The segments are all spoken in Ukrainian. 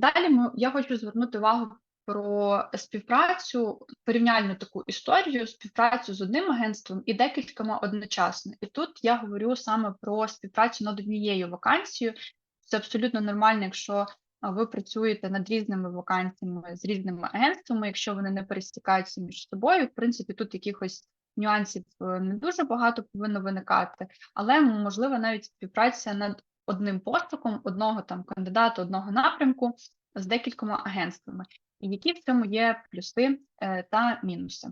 Далі ми я хочу звернути увагу про співпрацю, порівняльну таку історію, співпрацю з одним агентством і декількома одночасно. І тут я говорю саме про співпрацю над однією вакансією. Це абсолютно нормально, якщо ви працюєте над різними вакансіями з різними агентствами, якщо вони не пересікаються між собою. В принципі, тут якихось нюансів е, не дуже багато повинно виникати, але можливо навіть співпраця над одним пошуком одного там кандидата, одного напрямку з декількома агентствами, і які в цьому є плюси е, та мінуси.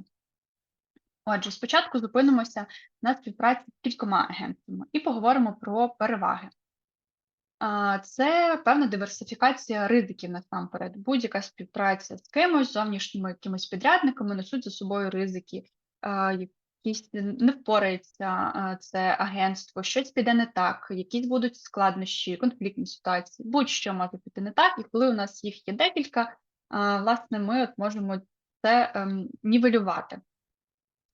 Отже, спочатку зупинимося на співпраці з кількома агентствами і поговоримо про переваги. Це певна диверсифікація ризиків насамперед. Будь-яка співпраця з кимось, зовнішніми якимись підрядниками несуть за собою ризики, якісь не впорається це агентство, щось піде не так, якісь будуть складнощі, конфліктні ситуації, будь-що може піти не так, і коли у нас їх є декілька, власне, ми от можемо це ем, нівелювати.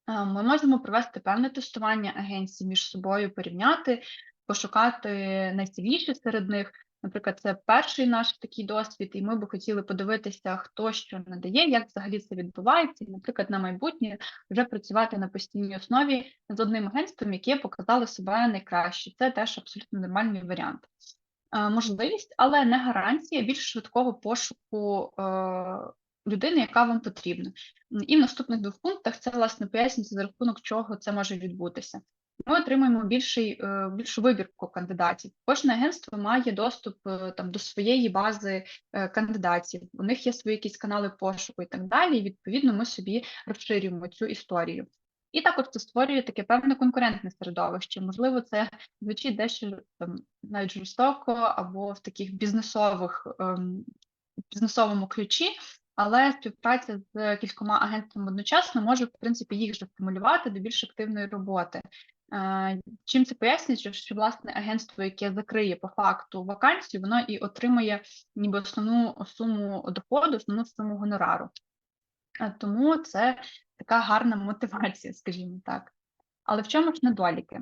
Ми можемо провести певне тестування агенцій між собою, порівняти, пошукати найсильніші серед них. Наприклад, це перший наш такий досвід, і ми би хотіли подивитися, хто що надає, як взагалі це відбувається, і, наприклад, на майбутнє вже працювати на постійній основі з одним агентством, яке показало себе найкраще. Це теж абсолютно нормальний варіант. Можливість, але не гарантія більш швидкого пошуку е, людини, яка вам потрібна. І в наступних двох пунктах це власне пояснюється, за рахунок чого це може відбутися ми отримуємо більший, е, більшу вибірку кандидатів. Кожне агентство має доступ е, там до своєї бази е, кандидатів. У них є свої якісь канали пошуку і так далі. І відповідно ми собі розширюємо цю історію. І також це створює таке певне конкурентне середовище. Можливо, це звучить дещо там навіть жорстоко або в таких бізнесових ем, бізнесовому ключі. Але співпраця з кількома агентствами одночасно може в принципі їх же стимулювати до більш активної роботи. Чим це пояснюється, що власне агентство, яке закриє по факту вакансію, воно і отримує ніби основну суму доходу, основну суму гонорару. Тому це така гарна мотивація, скажімо так. Але в чому ж недоліки?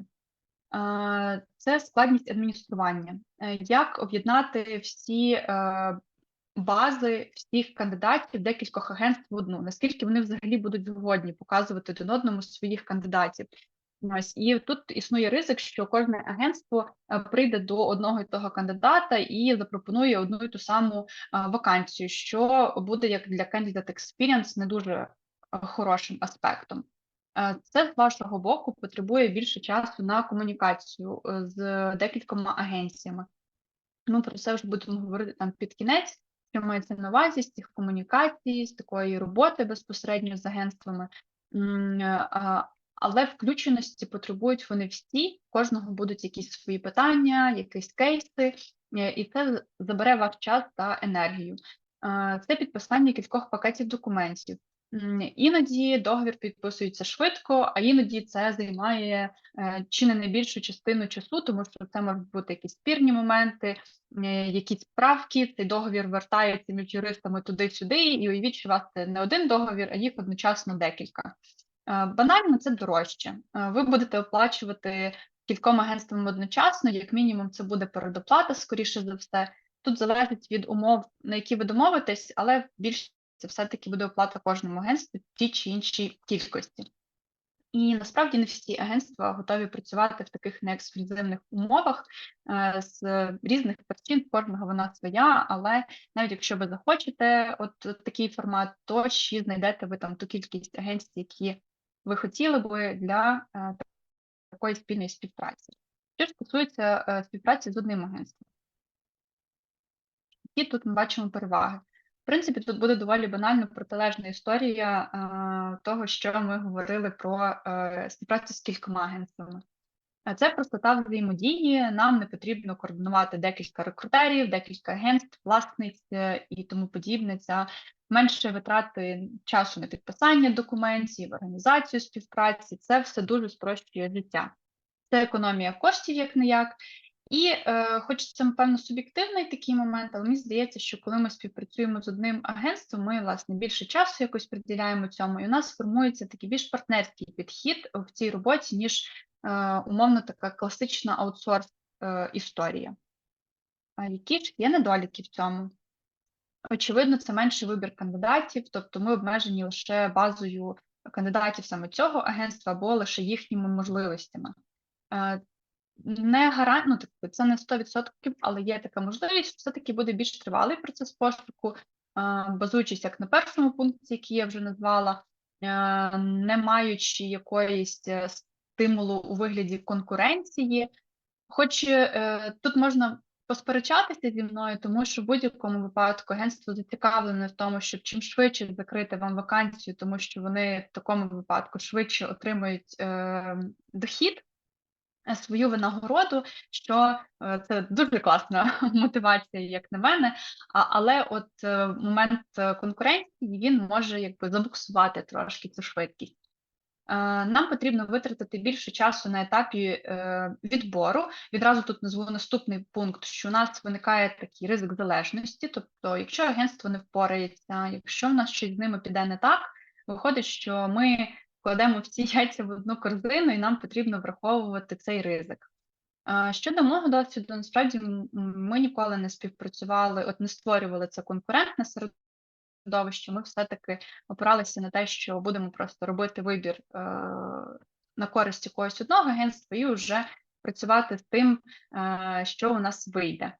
Це складність адміністрування. Е, як об'єднати всі е, бази всіх кандидатів декількох агентств в одну? Наскільки вони взагалі будуть згодні показувати один одному своїх кандидатів? Ось і тут існує ризик, що кожне агентство е, прийде до одного і того кандидата і запропонує одну і ту саму е, вакансію, що буде як для candidate experience не дуже е, хорошим аспектом. Це з вашого боку потребує більше часу на комунікацію з декількома агенціями. Ми про це вже будемо говорити там під кінець, що мається на увазі з цих комунікацій, з такої роботи безпосередньо з агентствами але включеності потребують вони всі, кожного будуть якісь свої питання, якісь кейси, е, і це забере ваш час та енергію. Е, це підписання кількох пакетів документів. Іноді договір підписується швидко, а іноді це займає е, чи не найбільшу частину часу, тому що це можуть бути якісь спірні моменти, якісь правки. Цей договір вертається між юристами туди-сюди, і уявіть, що у вас це не один договір, а їх одночасно декілька. Е, банально це дорожче. Е, ви будете оплачувати кільком агентствам одночасно, як мінімум, це буде передоплата, скоріше за все. Тут залежить від умов, на які ви домовитесь, але більше це все-таки буде оплата кожному агентству в тій чи іншій кількості. І насправді не всі агентства готові працювати в таких неексклюзивних умовах е, з різних причин, кожного вона своя, але навіть якщо ви захочете от такий формат, то ще знайдете ви там ту кількість агентств, які ви хотіли би для е, такої спільної співпраці. Що стосується е, співпраці з одним агентством, які тут ми бачимо переваги. В принципі, тут буде доволі банально протилежна історія е, того, що ми говорили про співпрацю з кількома агентствами. Це простота взаємодії. Нам не потрібно координувати декілька рекрутерів, декілька агентств, власниць і тому подібне. Ця менше витрати часу на підписання документів, організацію співпраці, це все дуже спрощує життя. Це економія коштів, як не як. І е, хоч це, напевно, суб'єктивний такий момент, але мені здається, що коли ми співпрацюємо з одним агентством, ми, власне, більше часу якось приділяємо цьому, і у нас формується такий більш партнерський підхід в цій роботі, ніж е, умовно така класична аутсорс історія. Які ж є недоліки в цьому? Очевидно, це менший вибір кандидатів, тобто ми обмежені лише базою кандидатів саме цього агентства або лише їхніми можливостями. Е, не гарант, ну, типу, це не 100%, але є така можливість, все-таки буде більш тривалий процес пошуку, е, базуючись як на першому пункті, який я вже назвала, е, не маючи якоїсь стимулу у вигляді конкуренції. Хоч е, тут можна посперечатися зі мною, тому що в будь-якому випадку агентство зацікавлене в тому, щоб чим швидше закрити вам вакансію, тому що вони в такому випадку швидше отримують е, дохід, е, свою винагороду, що е, це дуже класна мотивація, як на мене. Але от е, момент конкуренції він може якби забуксувати трошки цю швидкість. Е, Нам потрібно витратити більше часу на етапі е, відбору. Відразу тут назву наступний пункт, що у нас виникає такий ризик залежності. Тобто, якщо агентство не впорається, якщо в нас щось з ними піде не так, виходить, що ми кладемо всі яйця в одну корзину, і нам потрібно враховувати цей ризик. Е, Щодо мого досвіду, насправді ми ніколи не співпрацювали, от не створювали це конкурентне середовище. Ми все-таки опиралися на те, що будемо просто робити вибір е, на користь якогось одного агентства і вже працювати з тим, е, що у нас вийде.